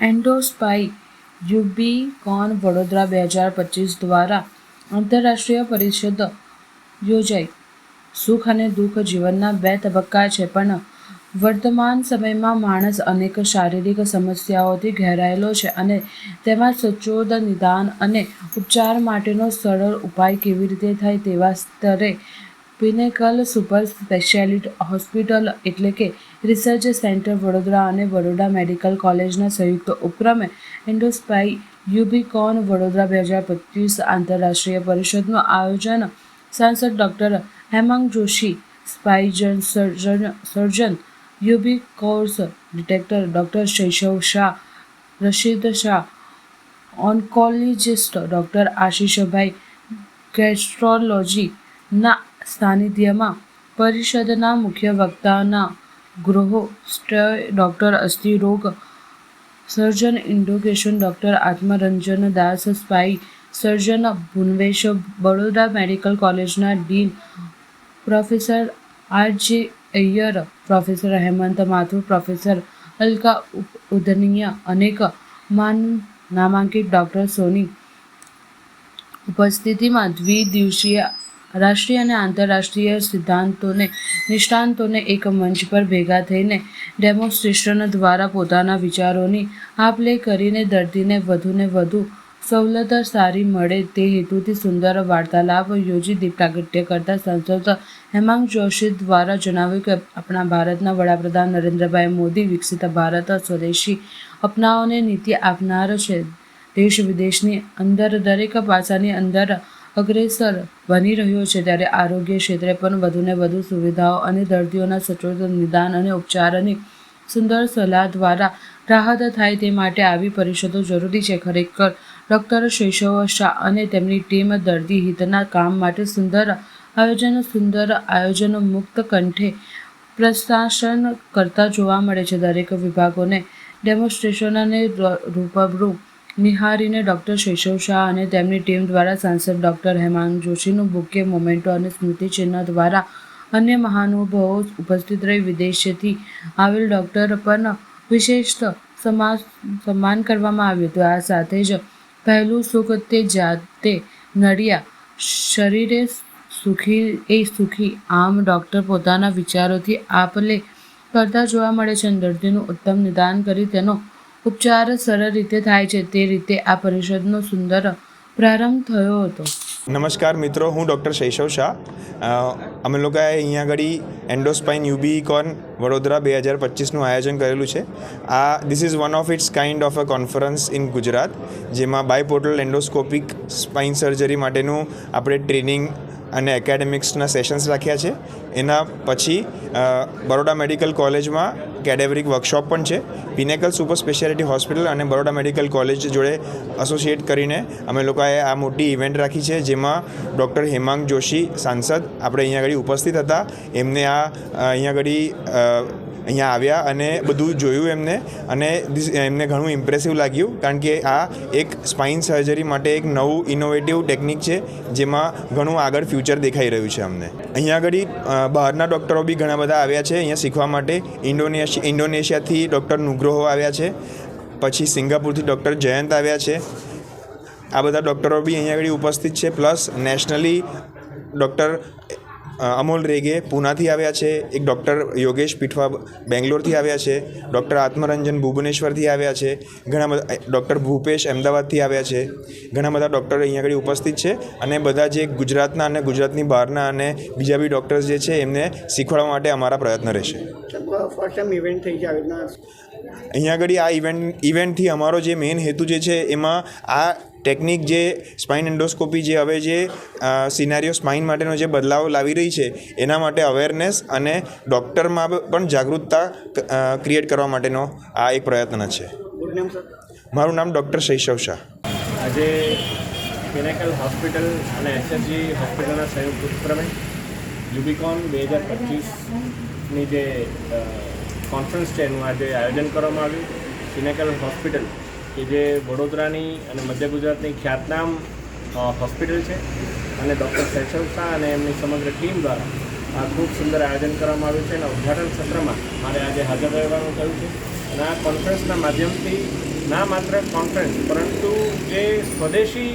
એન્ડોસ્પાઈ UB કોન વડોદરા બે હજાર પચીસ દ્વારા આંતરરાષ્ટ્રીય પરિષદ યોજાઈ. સુખ અને દુઃખ જીવનના બે તબક્કા છે, પણ વર્તમાન સમયમાં માણસ અનેક શારીરિક સમસ્યાઓથી ઘેરાયેલો છે અને તેમાં સચોટ નિદાન અને ઉપચાર માટેનો સરળ ઉપાય કેવી રીતે થાય તેવા સ્તરે પિનેકલ સુપર સ્પેશિયાલિટી હોસ્પિટલ એટલે કે રિસર્ચ સેન્ટર વડોદરા અને વડોદરા મેડિકલ કોલેજના સંયુક્ત ઉપક્રમે એન્ડોસ્પાઈ યુબીકોન વડોદરા બે હજાર પચીસ આંતરરાષ્ટ્રીય પરિષદનું આયોજન સાંસદ doctor Hemang Joshi spine surgeon surgeon UB course director doctor Shaishav Shah, Rashid Shah, oncologist doctor Ashishbhai ગેસ્ટ્રોલોજીના સાનિધ્યમાં પરિષદના મુખ્ય વક્તાના ગૃહો ડૉક્ટર અસ્થિરોગ surgeon ઇન્ડોકેશન doctor Atmaranjan Das, spine surgeon ભુનવેશ Vadodara medical કોલેજના dean professor R J Iyer, professor Hemant Mathur, professor Alka ઉદનીય, અનેક માન નામાંકિત ડૉક્ટર સોની ઉપસ્થિતિમાં દ્વિદિવસીય રાષ્ટ્રીય અને આંતરરાષ્ટ્રીય સિદ્ધાંતોને, નિષ્ણાંતોને એક મંચ પર ભેગા થઈને ડેમોન્સ્ટ્રેશન દ્વારા પોતાના વિચારોની આપ લે કરીને દર્દીને વધુને વધુ સવલત સારી મળે તે હેતુથી સુંદર વાર્તાલાપ યોજી દીપ કરતા સાંસદ હેમાંગ જોશી દ્વારા જણાવ્યું કે આપણા ભારતના વડાપ્રધાન નરેન્દ્રભાઈ મોદી વિકસિત ભારત સ્વદેશી અપનાઓને નીતિ આપનાર છે. દેશ વિદેશની અંદર દરેક પાસાની અંદર અગ્રેસર બની રહ્યો છે ત્યારે આરોગ્ય ક્ષેત્રે પણ વધુને વધુ સુવિધાઓ અને દર્દીઓના સચોટ નિદાન અને ઉપચારની સુંદર સલાહ દ્વારા રાહત થાય તે માટે આવી પરિષદો જરૂરી છે. ખરેખર, ડૉક્ટર શૈશવ શાહ અને તેમની ટીમ દર્દી હિતના કામ માટે સુંદર આયોજન, સુંદર આયોજનો મુક્ત કંઠે પ્રશાસન કરતા જોવા મળે છે. દરેક વિભાગોને ડેમોન્સ્ટ્રેશન અને ર- રૂબરૂ નિહારીને ડૉક્ટર શૈશવ શાહ અને તેમની ટીમ દ્વારા સાંસદ ડૉક્ટર હેમાંગ જોશીનું બુકે મોમેન્ટો અને સ્મૃતિચિહ્ન દ્વારા અન્ય મહાનુભાવો ઉપસ્થિત રહી વિદેશથી આવેલ ડૉક્ટર પણ વિશેષ સમાન સન્માન કરવામાં આવ્યું હતું. આ સાથે જ પહેલું સુખ તે જાતે નડિયા શરીરે સુખી, એ સુખી આમ ડૉક્ટર પોતાના વિચારોથી આપલે કરતા જોવા મળે છે. દર્દીનું ઉત્તમ નિદાન કરી તેનો ઉપચાર સરળ રીતે થાય છે તે રીતે આ પરિષદનો સુંદર પ્રારંભ થયો હતો. નમસ્કાર મિત્રો, હું ડૉક્ટર શૈશવ શાહ. અમે લોકોએ અહીંયા આગળ એન્ડોસ્પાઇન યુબીકોન વડોદરા બે હજાર પચીસનું આયોજન કરેલું છે. આ this is one of its kind of a conference in Gujarat, જેમાં બાયપોર્ટલ એન્ડોસ્કોપિક સ્પાઇન સર્જરી માટેનું આપણે ટ્રેનિંગ અને એકેડેમિક્સના સેશન્સ રાખ્યા છે. એના પછી બરોડા મેડિકલ કોલેજમાં કેડેવરિક વર્કશોપ પણ છે. પિનેકલ સુપર સ્પેશિયાલિટી હોસ્પિટલ અને બરોડા મેડિકલ કોલેજ જોડે એસોસિએટ કરીને અમે લોકોએ આ મોટી ઇવેન્ટ રાખી છે, જેમાં ડૉક્ટર હેમાંગ જોશી સાંસદ આપણે અહીંયા આગળ ઉપસ્થિત હતા. એમને આ અહીંયા આગળ અહીંયા આવ્યા અને બધું જોયું એમને અને એમને ઘણું ઇમ્પ્રેસિવ લાગ્યું કારણ કે આ એક સ્પાઇન સર્જરી માટે એક નવું ઇનોવેટિવ ટેકનિક છે જેમાં ઘણું આગળ ફ્યુચર દેખાઈ રહ્યું છે અમને. અહીંયા આગળ બહારના ડૉક્ટરો બી ઘણા બધા આવ્યા છે અહીંયા શીખવા માટે. ઇન્ડોનેશિયા ઇન્ડોનેશિયાથી ડૉક્ટર નુગ્રોહો આવ્યા છે. પછી સિંગાપુરથી ડૉક્ટર જયંત આવ્યા છે. આ બધા ડૉક્ટરો બી અહીંયા આગળ ઉપસ્થિત છે. Plus nationally doctor Amol Rege પૂનાથી આવ્યા છે એક ડૉક્ટર યોગેશ પીઠવા બેંગ્લોરથી આવ્યા છે ડૉક્ટર આત્મરંજન ભુવનેશ્વરથી આવ્યા છે ઘણા બધા ડૉક્ટર ભૂપેશ અમદાવાદથી આવ્યા છે ઘણા બધા ડૉક્ટર અહીંયા આગળ ઉપસ્થિત છે અને બધા જે ગુજરાતના અને ગુજરાતની બહારના અને બીજા બી ડૉક્ટર્સ જે છે એમને શીખવાડવા માટે અમારા પ્રયત્ન રહેશે. ફર્સ્ટ ટાઈમ ઇવેન્ટ થઈ છે અહીંયા આગળ આ ઇવેન્ટ ઇવેન્ટથી અમારો જે મેઇન હેતુ જે છે એમાં આ ટેકનિક જે સ્પાઇન એન્ડોસ્કોપી જે હવે જે સિનારીઓ સ્પાઇન માટેનો જે બદલાવ લાવી રહી છે એના માટે અવેરનેસ અને ડૉક્ટરમાં પણ જાગૃતતા ક્રિએટ કરવા માટેનો આ એક પ્રયત્ન છે. મારું નામ ડૉક્ટર શૈશવ શાહ. આજે કેનેકલ હોસ્પિટલ અને એસએસજી હોસ્પિટલના સંયુક્ત ઉપક્રમે યુબિકોન બે હજાર પચીસની જે કોન્ફરન્સ છે એનું આજે આયોજન કરવામાં આવ્યું. સિનેકલ હોસ્પિટલ કે જે વડોદરાની અને મધ્ય ગુજરાતની ખ્યાતનામ હોસ્પિટલ છે અને ડૉક્ટર શૈશવ શાહ અને એમની સમગ્ર ટીમ દ્વારા આ ખૂબ સુંદર આયોજન કરવામાં આવ્યું છે અને ઉદઘાટન સત્રમાં મારે આજે હાજર રહેવાનું થયું છે. અને આ કોન્ફરન્સના માધ્યમથી ના માત્ર કોન્ફરન્સ પરંતુ જે સ્વદેશી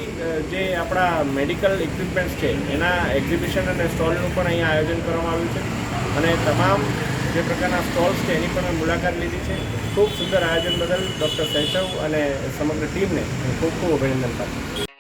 જે આપણા મેડિકલ ઇક્વિપમેન્ટ્સ છે, એના એક્ઝિબિશન અને સ્ટોલનું પણ અહીંયા આયોજન કરવામાં આવ્યું છે. અને તમામ જે પ્રકારના સ્ટોલ્સ છે, એની પણ મેં મુલાકાત લીધી છે. ખૂબ સુંદર આયોજન બદલ ડૉક્ટર શૈશવ અને સમગ્ર ટીમને ખૂબ ખૂબ અભિનંદન પાઠવું